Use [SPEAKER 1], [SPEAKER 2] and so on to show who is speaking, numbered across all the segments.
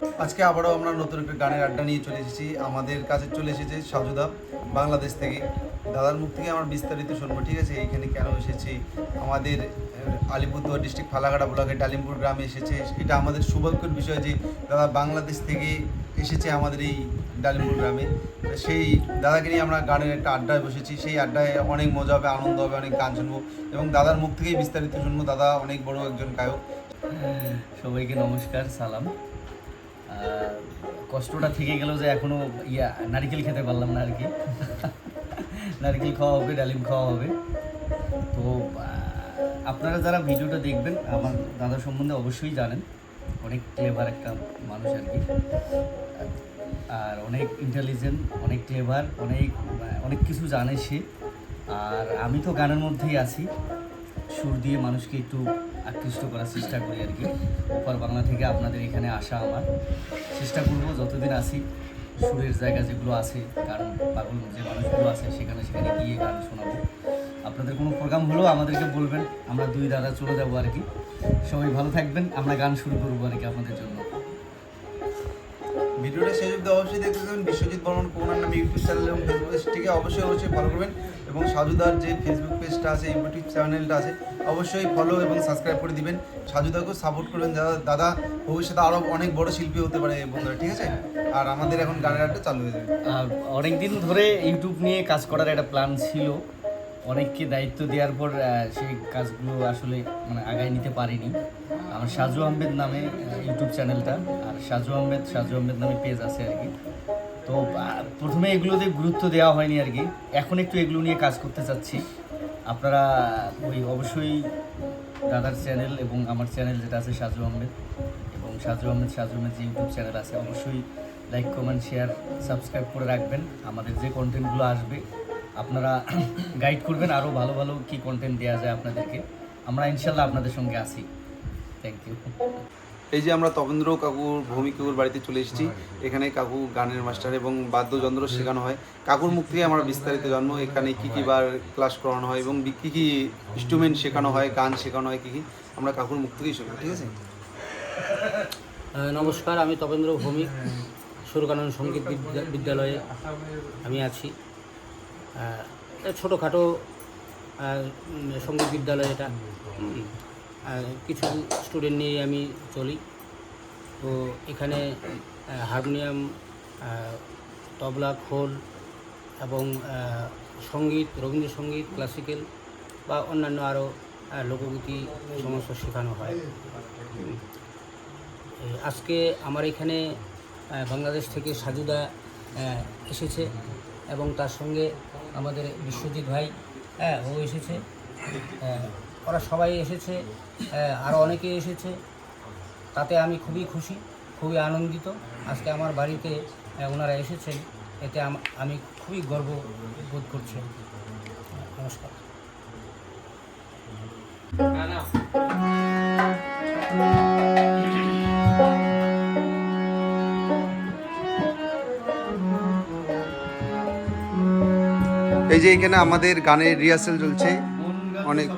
[SPEAKER 1] আজকে আবারও আমরা নতুন একটা গানের আড্ডা নিয়ে চলে এসেছি। আমাদের কাছে চলে এসেছে সাজুদা, বাংলাদেশ থেকে। দাদার মুখ থেকে আমার বিস্তারিত শুনব, ঠিক আছে? এইখানে কেন এসেছি? আমাদের আলিপুরদুয়ার ডিস্ট্রিক্ট ফালাকাটা ব্লকের ডালিমপুর গ্রামে এসেছে। এটা আমাদের সৌভাগ্যের বিষয় যে, দাদা বাংলাদেশ থেকে এসেছে আমাদের এই ডালিমপুর গ্রামে। সেই দাদাকে নিয়ে আমরা গানের একটা আড্ডায় বসেছি। সেই আড্ডায় অনেক মজা হবে, আনন্দ হবে, অনেক গান শুনব। এবং দাদার মুখ থেকেই বিস্তারিত শুনব। দাদা অনেক বড় একজন গায়ক।
[SPEAKER 2] সবাইকে নমস্কার, সালাম। কষ্টটা থেকে গেল যে এখনও ইয়া, নারকেল খেতে পারলাম না আর কি। নারকেল খাওয়া হবে, ডালিম খাওয়া হবে। তো আপনারা যারা ভিডিওটা দেখবেন, আমার দাদা সম্বন্ধে অবশ্যই জানেন। অনেক ক্লেভার একটা মানুষ আর কি। আর অনেক ইন্টেলিজেন্ট অনেক ক্লেভার অনেক অনেক কিছু জানে সে। আর আমি তো গানের মধ্যেই আছি। সুর দিয়ে মানুষকে একটু আকৃষ্ট করার চেষ্টা করি আর কি। ওপার বাংলা থেকে আপনাদের এখানে আসা আমার। চেষ্টা করব যতদিন আসি সুরের জায়গা যেগুলো আছে, গান, পাগল যে মানুষগুলো আছে, সেখানে সেখানে গিয়ে গান শোনাবো। আপনাদের কোনো প্রোগ্রাম হলেও আমাদেরকে বলবেন, আমরা দুই দাদা চলে যাব আর কি। সবাই ভালো থাকবেন, আমরা গান শুরু করব আর কি আপনাদের জন্য।
[SPEAKER 1] ভিডিওটা শেষ অব্দি অবশ্যই দেখতে থাকবেন বিশ্বজিৎ বর্মন কোনার নামে ইউটিউব চ্যানেল এবং ফেসবুক পেজটিকে অবশ্যই অবশ্যই ফলো করবেন। এবং সাজুদার যে ফেসবুক পেজটা আছে ইউটিউব চ্যানেলটা আছে, অবশ্যই ফলো এবং সাবস্ক্রাইব করে দিবেন। সাজুদাকেও সাপোর্ট করবেন। দাদা দাদা ভবিষ্যতে আরও অনেক বড় শিল্পী হতে পারে বন্ধুরা, ঠিক আছে? আর আমাদের এখন গানের আড্ডা চালু হয়ে যাবে।
[SPEAKER 2] আর অনেক দিন ধরে ইউটিউব নিয়ে কাজ করার একটা প্ল্যান ছিল। অনেককে দায়িত্ব দেওয়ার পর সেই কাজগুলো আসলে মানে আগায় নিতে পারিনি। আমার সাজু আহমেদ নামে ইউটিউব চ্যানেলটা আর সাজু আহমেদ সাজু আহমেদ নামে পেজ আছে আর কি। তো প্রথমে এগুলোতে গুরুত্ব দেওয়া হয়নি আর কি। এখন একটু এগুলো নিয়ে কাজ করতে চাচ্ছি। আপনারা ওই অবশ্যই দাদার চ্যানেল এবং আমার চ্যানেল যেটা আছে সাজু আহমেদ এবং সাজু আহমেদ সাজু আহমেদ যে ইউটিউব চ্যানেল আছে, অবশ্যই লাইক, কমেন্ট, শেয়ার, সাবস্ক্রাইব করে রাখবেন। আমাদের যে কন্টেন্টগুলো আসবে, আপনারা গাইড করবেন। আরও ভালো ভালো কী কন্টেন্ট দেওয়া যায় আপনাদেরকে। আমরা ইনশাল্লাহ আপনাদের সঙ্গে আসি থ্যাংক ইউ
[SPEAKER 1] এই যে আমরা তবেন্দ্র কাকুর ভৌমিক কাকুর বাড়িতে চলে এসেছি। এখানে কাকু গানের মাস্টার এবং বাদ্যযন্ত্র শেখানো হয়। কাকুর মুখ থেকে আমার বিস্তারিত জন্ম এখানে কী কী বার ক্লাস করানো হয় এবং কী কী ইনস্ট্রুমেন্ট শেখানো হয়, গান শেখানো হয়, কী কী। আমরা কাকুর মুখ থেকেই শুনব ঠিক আছে?
[SPEAKER 3] নমস্কার, আমি তপেন্দ্র ভৌমিক, সুরকানন সংগীত বিদ্যা- বিদ্যালয়ে আমি আছি। ছোটোখাটো সংগীত বিদ্যালয় এটা। কিছু স্টুডেন্ট নিয়ে আমি চলি। তো এখানে হারমোনিয়াম তবলা, খোল এবং সংগীত, রবীন্দ্রসঙ্গীত ক্লাসিক্যাল বা অন্যান্য আরও লোকগীতি সমস্ত শেখানো হয়। আজকে আমার এখানে বাংলাদেশ থেকে সাজুদা এসেছে এবং তার সঙ্গে আমাদের বিশ্বজিৎ ভাই হ্যাঁ ও এসেছে। ওরা সবাই এসেছে আরও অনেকে এসেছে। তাতে আমি খুবই খুশি খুবই আনন্দিত। আজকে আমার বাড়িতে ওনারা এসেছেন এতে আম- আমি খুবই গর্ব বোধ করছি। নমস্কার।
[SPEAKER 1] এই যে এখানে আমাদের গানের রিহার্সেল চলছে অনেক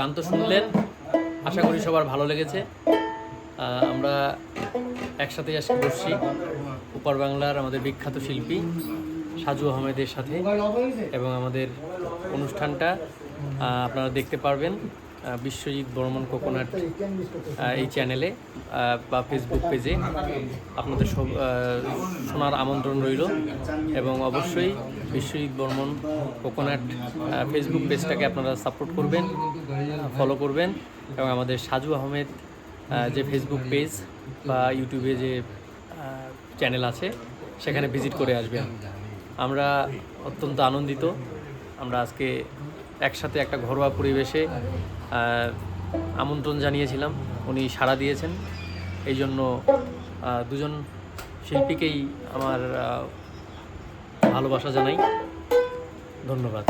[SPEAKER 1] গান
[SPEAKER 4] তো শুনলেন। আশা করি সবার ভালো লেগেছে। আমরা একসাথে আজকে বসছি উপার বাংলার আমাদের বিখ্যাত শিল্পী সাজু আহমেদের সাথে এবং আমাদের অনুষ্ঠানটা আপনারা দেখতে পারবেন। বিশ্বজিৎ বর্মন কোকোনাট এই চ্যানেলে বা ফেসবুক পেজে আপনাদের সব শোনার আমন্ত্রণ রইল। এবং অবশ্যই বিশ্বজিৎ বর্মন কোকোনাট ফেসবুক পেজটাকে আপনারা সাপোর্ট করবেন ফলো করবেন। এবং আমাদের সাজু আহমেদ যে ফেসবুক পেজ বা ইউটিউবে যে চ্যানেল আছে, সেখানে ভিজিট করে আসবেন। আমরা অত্যন্ত আনন্দিত। আমরা আজকে একসাথে একটা ঘরোয়া পরিবেশে আমন্ত্রণ জানিয়েছিলাম। উনি সাড়া দিয়েছেন। এই জন্য দুজন শিল্পীকেই আমার ভালোবাসা জানাই। ধন্যবাদ।